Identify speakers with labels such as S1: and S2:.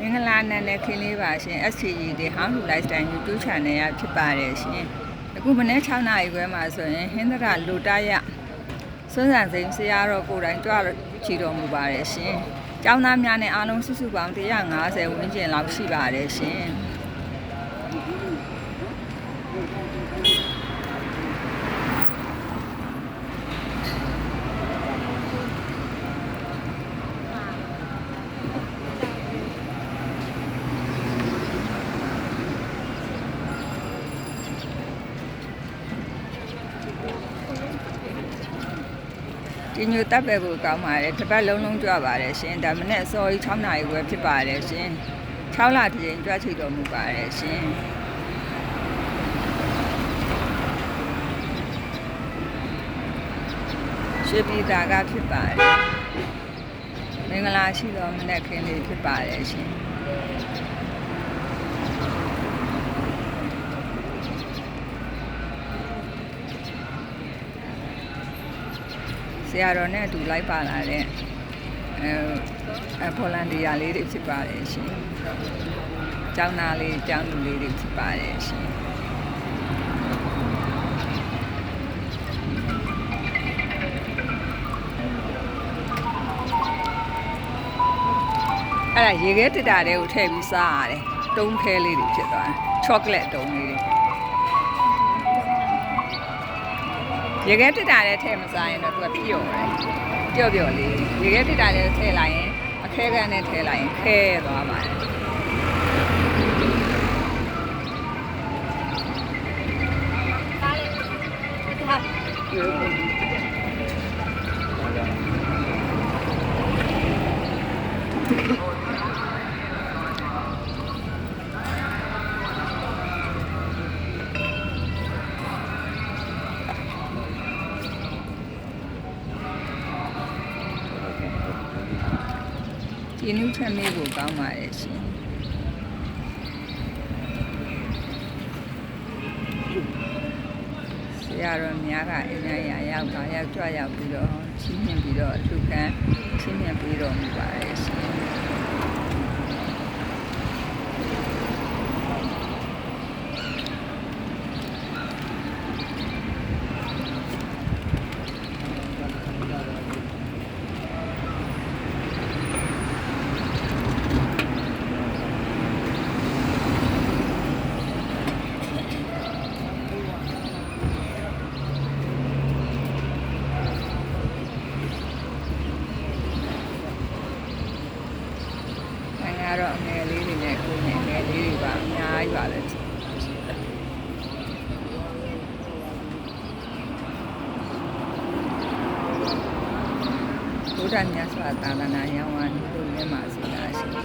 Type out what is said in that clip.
S1: မင်္ဂလာနံနဲ့ခင်းလေးပါရှင် SCG ဒီ How to Lifestyle YouTube Channel ရဖြစ်ပါတယ်ရှင်အခုမနေ့6နာရီခွဲမှာဆိုရင်ဟင်းသရလိုတရစွန်းစံစိန်ဆရာတော်ကိုယ်တိုင်ကြွချီတော်မူပါတယ်ရှင်ကျောင်းသားများနဲ့အားလုံးစုစုပေါင်း150ဝန်းကျင်လောက်ရှိပါတယ်ရှင် ဒီညိုတပ်ပဲကိုကောင်းပါတယ်တစ်ပတ်လုံးလုံးကြွပါတယ်ရှင်ဒါမနဲ့အစောကြီး6နာရီခွဲဖြစ်ပါတယ်ရှင်6လတစ်ချိန်ကြွချိတော်မူပါတယ်ရှင်ရှေပြည်သားကဖြစ်ပါတယ်မင်္ဂလာရှိတော်မနဲ့ခင်းလေးဖြစ်ပါတယ်ရှင် ဆရာတော်နဲ့အတူလိုက်ပါလာတဲ့အဲအဖော်လန်ဒီယာလေးတွေဖြစ်ပါတယ်ရှင်။ကျောင်းသားလေးကျောင်းသူလေးတွေဖြစ်ပါတယ်ရှင်။အဲ့ဒါရေခဲတစ်တာတွေကိုထည့်ပြီးစားရတယ်။တုံးခဲလေးတွေဖြစ်သွားတယ်။ချောကလက်တုံးလေးတွေ ရေခဲတစ်တာလည်းထည့်မစားရင်တော့သူကပျော့တယ်ပျော့ပျော့လေးရေခဲတစ်တာလည်းထည့်လိုက်ရင်အခဲကန်နဲ့ထည့်လိုက်ရင်ခဲသွားပါတယ် ဒီနုချက်မေးကိုကောင်းပါတယ်ရှင်ဆရာတော်များကအင်းရရရောက်တာရောက်ကြွရောက်ပြီးတော့ချင်းမြင်ပြီးတော့လူကန်းချင်းမြင်ပြီးတော့မူပါတယ်ရှင်။အဲ ကတော့အငယ်လေးတွေနဲ့ကိုယ်ငယ်ငယ်လေးတွေပါအများကြီးပါလေ။ဘုရားမြတ်စွာသာသနာရောင်းဝါးလူတွေမှာဆိုတာရှိတယ်